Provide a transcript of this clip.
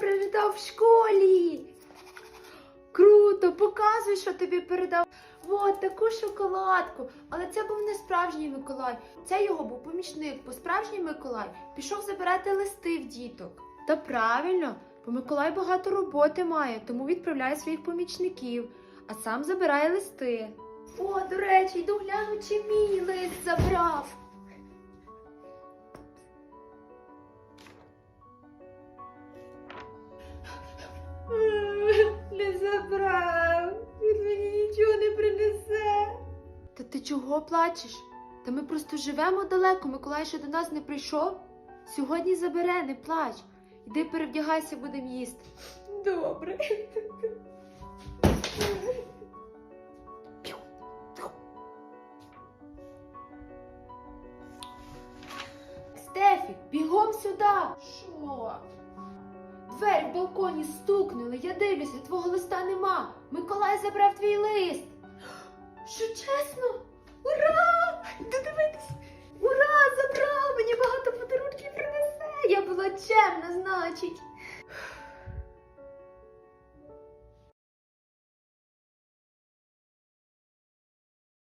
передав в школі. Круто, показуй, що тобі передав. От таку шоколадку. Але це був не справжній Миколай. Це його був помічник, бо справжній Миколай пішов забирати листи в діток. Та правильно, бо Миколай багато роботи має, тому відправляє своїх помічників, а сам забирає листи. О, до речі, йду гляну, чи мій лист забрав. Ти чого плачеш? Та ми просто живемо далеко, Миколай ще до нас не прийшов. Сьогодні забере, не плач. Іди перевдягайся, будемо їсти. Добре. Стефі, бігом сюди. Що? Двері в балконі стукнули. Я дивлюся, твого листа нема. Миколай забрав твій лист. Що чесно? Ура! Додивитись! Ура! Забрав! Мені багато подарунків принесе. Я була чемна, значить.